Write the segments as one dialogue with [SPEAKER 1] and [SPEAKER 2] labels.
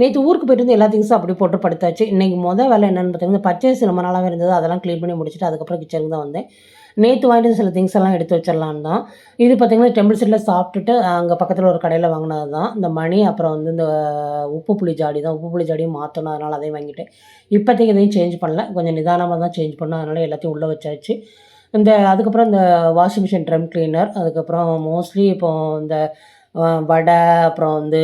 [SPEAKER 1] நேற்று ஊருக்கு போயிட்டு வந்து எல்லா திங்ஸும் அப்படி போட்டு படுத்தாச்சு. இன்றைக்கி மொதல் வேலை என்னென்னு பார்த்தீங்கன்னா பர்ச்சேஸ் ரொம்ப நாளாகவே இருந்தது. அதெல்லாம் க்ளீன் பண்ணி முடிச்சுட்டு அதுக்கப்புறம் கிச்சனுக்கு தான் வந்தேன். நேற்று வாங்கிட்டு சில திங்ஸ் எல்லாம் எடுத்து வச்சிடலான்னு தான். இது பார்த்திங்கன்னா டெம்பிள் செட்டில் சாப்பிட்டுட்டு அங்கே பக்கத்தில் ஒரு கடையில் வாங்கினது தான். இந்த மணி அப்புறம் வந்து இந்த உப்பு புளி ஜாடி தான். உப்பு புளி ஜாடியும் மாற்றணும் அதனால் அதையும் வாங்கிட்டேன். இப்போதைக்கு எதையும் சேஞ்ச் பண்ணல. கொஞ்சம் நிதானமாக தான் சேஞ்ச் பண்ணோம். அதனால் எல்லாத்தையும் உள்ளே வச்சாச்சு. இந்த அதுக்கப்புறம் இந்த வாஷிங் மிஷின் ட்ரம் கிளீனர் அதுக்கப்புறம் மோஸ்ட்லி இப்போது இந்த வடை அப்புறம் வந்து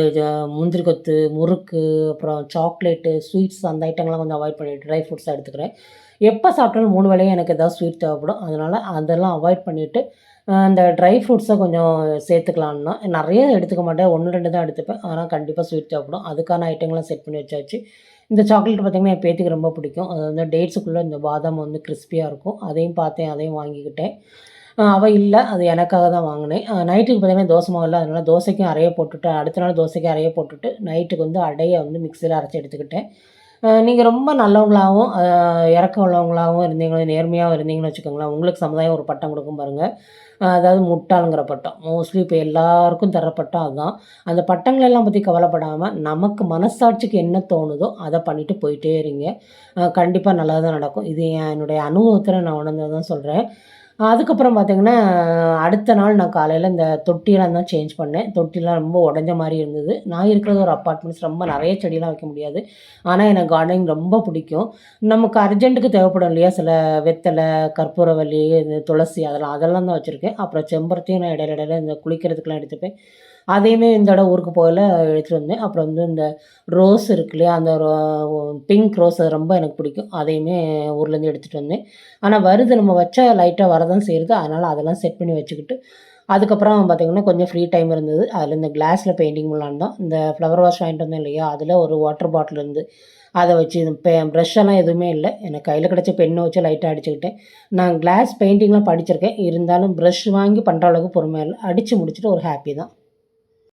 [SPEAKER 1] முந்திரி கொத்து முறுக்கு அப்புறம் சாக்லேட்டு ஸ்வீட்ஸ் அந்த ஐட்டங்கள்லாம் கொஞ்சம் அவாய்ட் பண்ணிட்டு ட்ரை ஃப்ரூட்ஸாக எடுத்துக்கிறேன். எப்போ சாப்பிட்டாலும் மூணு வேலையும் எனக்கு ஏதாவது ஸ்வீட் தேவைப்படும். அதனால் அதெல்லாம் அவாய்ட் பண்ணிவிட்டு அந்த ட்ரை ஃப்ரூட்ஸை கொஞ்சம் சேர்த்துக்கலான்னா நிறைய எடுத்துக்க மாட்டேன். ஒன்று ரெண்டு தான் எடுத்துப்பேன். ஆனால் கண்டிப்பாக ஸ்வீட் தேவைப்படும். அதுக்கான ஐட்டங்கள்லாம் செட் பண்ணி வச்சாச்சு. இந்த சாக்லேட் பார்த்திங்கன்னா என் பேத்திக்கு ரொம்ப பிடிக்கும். அது வந்து டேட்ஸுக்குள்ளே இந்த பாதாம் வந்து கிறிஸ்பியாக இருக்கும். அதையும் பார்த்தேன் அதையும் வாங்கிக்கிட்டேன். அவள் இல்லை. அது எனக்காக தான் வாங்கினேன். நைட்டுக்கு பார்த்தீங்கன்னா தோசை மாவு இல்லை. அதனால் தோசைக்கும் அரைய போட்டுட்டு அடுத்த நாள் தோசைக்கு அரைய போட்டுட்டு நைட்டுக்கு வந்து அடையை வந்து மிக்சியில் அரைச்சி எடுத்துக்கிட்டேன். நீங்கள் ரொம்ப நல்லவங்களாகவும் இறக்க இறக்கம் உள்ளவங்களாகவும் இருந்தீங்களோ நேர்மையாகவும் இருந்தீங்கன்னு வச்சுக்கோங்களேன் உங்களுக்கு சமுதாயம் ஒரு பட்டம் கொடுக்கும் பாருங்கள் அதாவது முட்டாளுங்கிற பட்டம். மோஸ்ட்லி இப்போ எல்லாருக்கும் தர பட்டம் அதுதான். அந்த பட்டங்களெல்லாம் பற்றி கவலைப்படாமல் நமக்கு மனசாட்சிக்கு என்ன தோணுதோ அதை பண்ணிவிட்டு போயிட்டே இருங்க. கண்டிப்பாக நல்லது தான் நடக்கும். இது என்னுடைய அனுபவத்தில் நான் உணர்ந்ததான் சொல்கிறேன் அதுக்கப்புறம் பார்த்திங்கன்னா அடுத்த நாள் நான் காலையில் இந்த தொட்டியெல்லாம் தான் சேஞ்ச் பண்ணேன். தொட்டிலாம் ரொம்ப உடஞ்ச மாதிரி இருந்தது. நான் இருக்கிறது ஒரு அப்பார்ட்மெண்ட்ஸ் ரொம்ப நிறைய செடியெலாம் வைக்க முடியாது. ஆனால் எனக்கு கார்டனிங் ரொம்ப பிடிக்கும். நமக்கு அர்ஜென்ட்டுக்கு தேவைப்படும் இல்லையா? சில வெத்தலை கற்பூரவல்லி இந்த துளசி அதெல்லாம் அதெல்லாம் தான் வச்சுருக்கேன். அப்புறம் செம்பருத்தியும் நான் இடையில இடையில இந்த குளிக்கிறதுக்கெலாம் எடுத்துப்பேன். அதையுமே இந்த தடவை ஊருக்கு போகல எடுத்துகிட்டு வந்தேன். அப்புறம் வந்து இந்த ரோஸ் இருக்கு இல்லையா அந்த பிங்க் ரோஸ் அது ரொம்ப எனக்கு பிடிக்கும். அதையுமே ஊர்லேருந்து எடுத்துகிட்டு வந்தேன். ஆனால் வருது நம்ம வச்சா லைட்டாக வரதான் செய்யுது. அதனால் அதெல்லாம் செட் பண்ணி வச்சுக்கிட்டு அதுக்கப்புறம் பார்த்திங்கன்னா கொஞ்சம் ஃப்ரீ டைம் இருந்தது. அதில் இந்த கிளாஸில் பெயிண்டிங் பண்ணலான்னு இந்த ஃப்ளவர் வாஷ் வாங்கிட்டு வந்தேன் இல்லையா அதில் ஒரு வாட்டர் பாட்டில் இருந்து அதை வச்சு பே ப்ரெஷ்ஷெல்லாம் எதுவுமே இல்லை. எனக்கு கையில் கிடச்ச பெண்ணை வச்சு லைட்டாக அடிச்சுக்கிட்டேன். நான் கிளாஸ் பெயிண்டிங்லாம் படிச்சிருக்கேன். இருந்தாலும் ப்ரஷ் வாங்கி பண்ணுற அளவுக்கு பொறுமையாக இல்லை. அடித்து முடிச்சுட்டு ஒரு ஹாப்பி தான்.